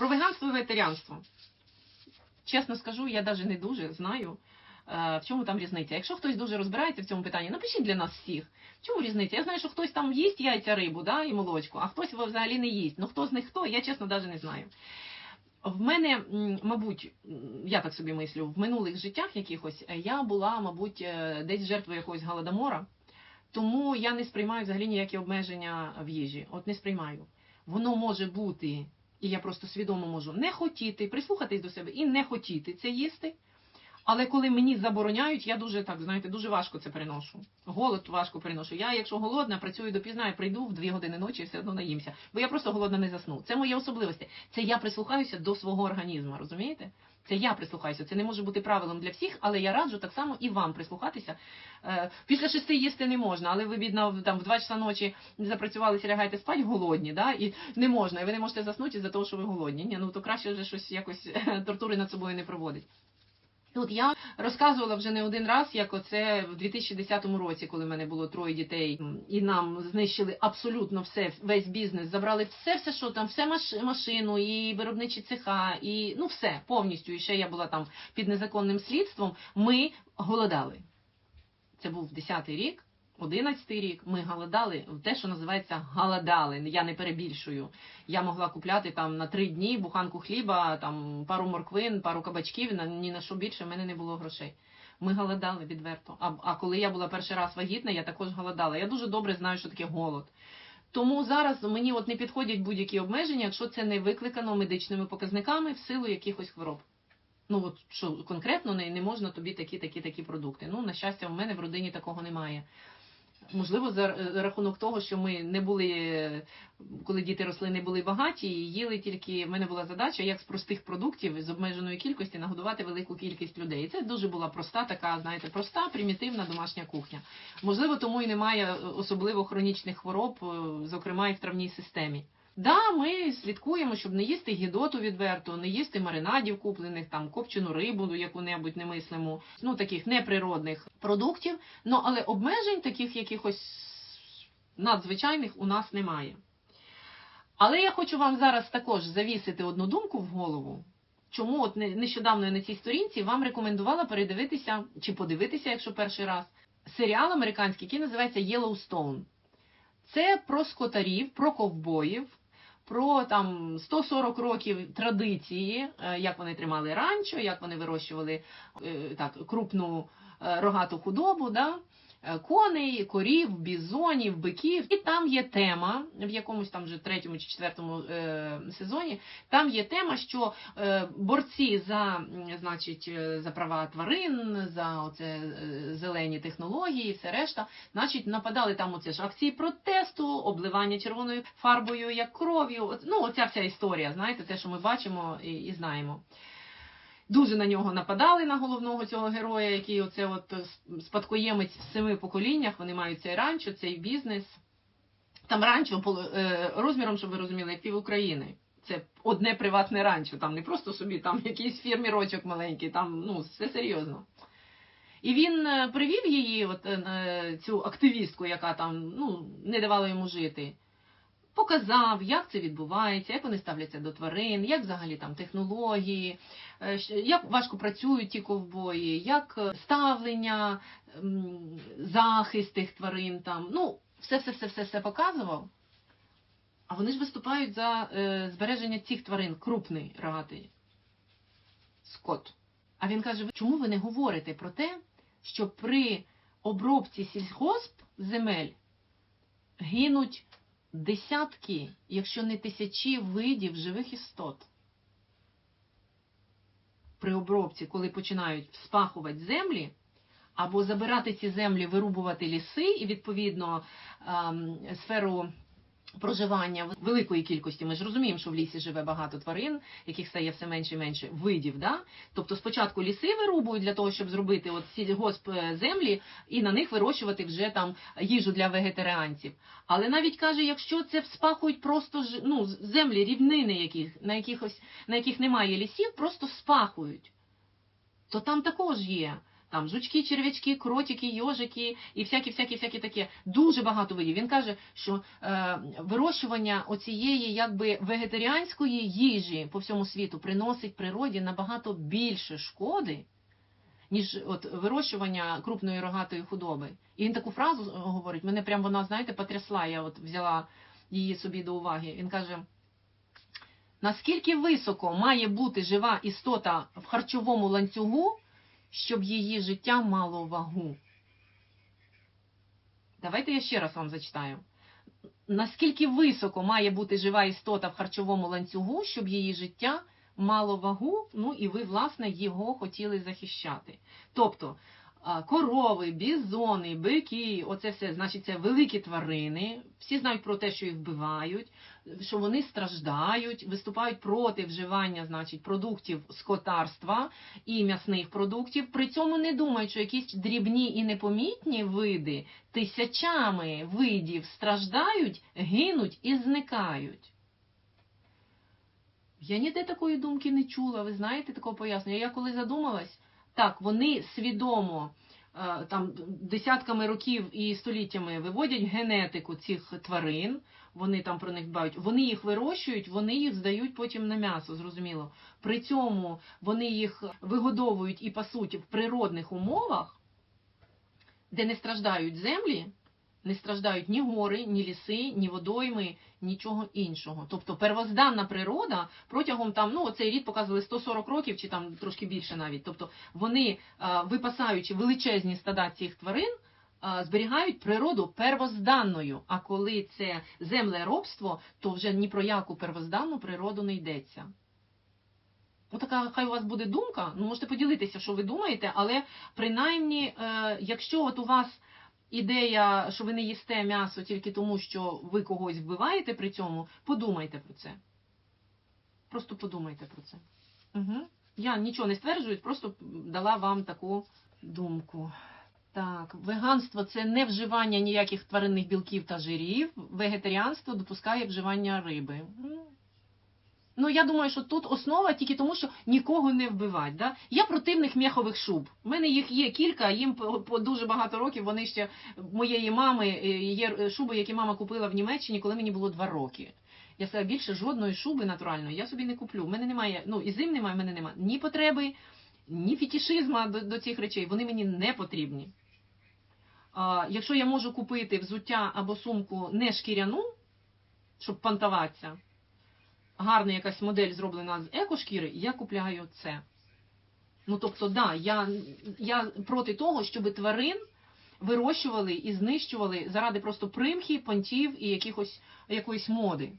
Про веганство і вегетаріанство. Чесно скажу, я навіть не дуже знаю, е, в чому там різниця. Якщо хтось дуже розбирається в цьому питанні, напишіть для нас всіх. В чому різниця? Я знаю, що хтось там їсть яйця, рибу да, і молочку, а хтось взагалі не їсть. Ну хто з них хто, я чесно навіть не знаю. В мене, мабуть, я так собі мислю, в минулих життях якихось е, я була, мабуть, е, десь жертвою якогось голодомора, тому я не сприймаю взагалі ніякі обмеження в їжі. От не сприймаю. Воно може бути, і я просто свідомо можу не хотіти, прислухатись до себе і не хотіти це їсти. Але коли мені забороняють, я дуже так, знаєте, дуже важко це переношу. Голод важко переношу. Я, якщо голодна, працюю допізна, я прийду в дві години ночі і все одно наїмся. Бо я просто голодна не засну. Це мої особливості. Це я прислухаюся до свого організму, розумієте? Це я прислухаюся. Це не може бути правилом для всіх, але я раджу так само і вам прислухатися. Е, Після шести їсти не можна, але ви бідно там в два часа ночі запрацювалися, лягаєте спать голодні, да? і не можна, і ви не можете заснути за того, що ви голодні. Ні, ну то краще вже щось якось тортури над собою не проводить. От я розказувала вже не один раз, як оце в 2010 році, коли в мене було троє дітей, і нам знищили абсолютно все, весь бізнес, забрали все, все, що там, все машину, і виробничі цеха, і ну все повністю. І ще я була там під незаконним слідством. Ми голодали. Це був 10-й рік. 11-й рік ми голодали в те, що називається голодали. Я не перебільшую. Я могла купляти там на три дні буханку хліба, там пару морквин, пару кабачків, на ні на що більше в мене не було грошей. Ми голодали відверто. А, а коли я була перший раз вагітна, я також голодала. Я дуже добре знаю, що таке голод. Тому зараз мені от не підходять будь-які обмеження, якщо це не викликано медичними показниками в силу якихось хвороб. Ну от що конкретно не, не можна тобі такі, такі, такі продукти. Ну, на щастя, в мене в родині такого немає. Можливо, за за рахунок того, що ми не були, коли діти росли, не були багаті, і їли тільки. В мене була задача, як з простих продуктів з обмеженої кількості нагодувати велику кількість людей. І це дуже була проста, така, знаєте, проста, примітивна домашня кухня. Можливо, тому і немає особливо хронічних хвороб, е, зокрема і в травній системі. Да, ми слідкуємо, щоб не їсти гідоту відверто, не їсти маринадів куплених, там копчену рибу яку-небудь немислиму, ну таких неприродних продуктів. Ну але обмежень таких якихось надзвичайних у нас немає. Але я хочу вам зараз також завісити одну думку в голову. Чому от не- нещодавно я на цій сторінці вам рекомендувала передивитися чи подивитися, якщо перший раз, серіал американський, який називається Yellowstone. Це про скотарів, про ковбоїв, про там 140 років традиції, е, як вони тримали ранчо, як вони вирощували е, так, крупну е, рогату худобу, да? Е, коней, корів, бізонів, биків. І там є тема в якомусь там вже третьому чи четвертому е, сезоні. Там є тема, що е, борці за, значить, е, за права тварин, за оце е, зелені технології, все решта. Значить, нападали там оце ж акції протесту, обливання червоною фарбою як кров'ю. Ну, оця вся історія, знаєте, те, що ми бачимо і, і знаємо. Дуже на нього нападали на головного цього героя, який оце от е, спадкоємець в семи поколіннях. Вони мають цей ранчо, цей бізнес. Там ранчо е, розміром, щоб ви розуміли, як пів України. Це одне приватне ранчо, там не просто собі там якийсь фірмірочок маленький, там ну все серйозно. І він е, привів її, от цю активістку, яка там ну, не давала йому жити. Показав, як це відбувається, як вони ставляться до тварин, як взагалі там технології, е, як важко працюють ті ковбої, як е, ставлення, захист тих тварин там. Ну, все, все, показував. А вони ж виступають за е, збереження цих тварин, крупний рогатий скот. А він каже: «Ви- чому ви не говорите про те, що при обробці сільгосп земель гинуть десятки, якщо не тисячі видів живих істот? При обробці, коли починають спахувати землі, або забирати ці землі, вирубувати ліси і відповідно ем, сферу проживання великої кількості. Ми ж розуміємо, що в лісі живе багато тварин, яких стає все менше і менше видів. Да? Тобто спочатку ліси вирубують для того, щоб зробити от сільгосп е, землі і на них вирощувати вже там їжу для вегетаріанців. Але навіть каже, якщо це спахують просто ну, землі, рівнини, яких, на, якихось, на яких немає лісів, просто спахують, то там також є Там жучки, черв'ячки, кротики, йожики і всякі, всякі, всякі таке. Дуже багато видів. Він каже, що е, вирощування оцієї якби вегетаріанської їжі по всьому світу приносить природі набагато більше шкоди, ніж от вирощування крупної рогатої худоби. І він таку фразу говорить, мене прям вона, знаєте, потрясла. Я от взяла її собі до уваги. Він каже. Наскільки високо має бути жива істота в харчовому ланцюгу, щоб її життя мало вагу? Давайте я ще раз вам зачитаю. Наскільки високо має бути жива істота в харчовому ланцюгу, щоб її життя мало вагу, ну і ви, власне, його хотіли захищати. Тобто корови, бізони, бики, оце все, значить, це великі тварини. Всі знають про те, що їх вбивають, що вони страждають, виступають проти вживання, значить, продуктів скотарства і м'ясних продуктів. При цьому не думають, що якісь дрібні і непомітні види тисячами видів страждають, гинуть і зникають. Я ніде такої думки не чула, ви знаєте такого пояснення. Я коли задумалась, так, вони свідомо е, там десятками років і століттями виводять генетику цих тварин, вони там про них дбають, вони їх вирощують, вони їх здають потім на м'ясо, зрозуміло. При цьому вони їх вигодовують і пасуть в природних умовах, де не страждають землі, не страждають ні гори, ні ліси, ні водойми, нічого іншого. Тобто первозданна природа протягом там, ну цей рід показували 140 років чи там трошки більше навіть. Тобто вони, випасаючи величезні стада цих тварин, зберігають природу первозданною. А коли це землеробство, то вже ні про яку первозданну природу не йдеться. Ну, така хай у вас буде думка, ну можете поділитися, що ви думаєте, але принаймні, е, якщо от у вас ідея, що ви не їсте м'ясо тільки тому, що ви когось вбиваєте при цьому, подумайте про це. Просто подумайте про це. Угу. Я нічого не стверджую, просто дала вам таку думку. Так, веганство це не вживання ніяких тваринних білків та жирів. Вегетаріанство допускає вживання риби. Ну, я думаю, що тут основа тільки тому, що нікого не вбивать. Да? Я противник м'яхових шуб. У мене їх є кілька, їм по, дуже багато років. Вони ще моєї мами е, є шуби, які мама купила в Німеччині, коли мені було два роки. Я сказала, більше жодної шуби натуральної я собі не куплю. У мене немає, ну і зим немає, в мене немає ні потреби, ні фетішизма до, до цих речей. Вони мені не потрібні. А, якщо я можу купити взуття або сумку не шкіряну, щоб понтуватися, гарна якась модель зроблена з екошкіри, я купляю це. Ну тобто, да, я, я проти того, щоб тварин вирощували і знищували заради просто примхи, понтів і якихось, якоїсь моди.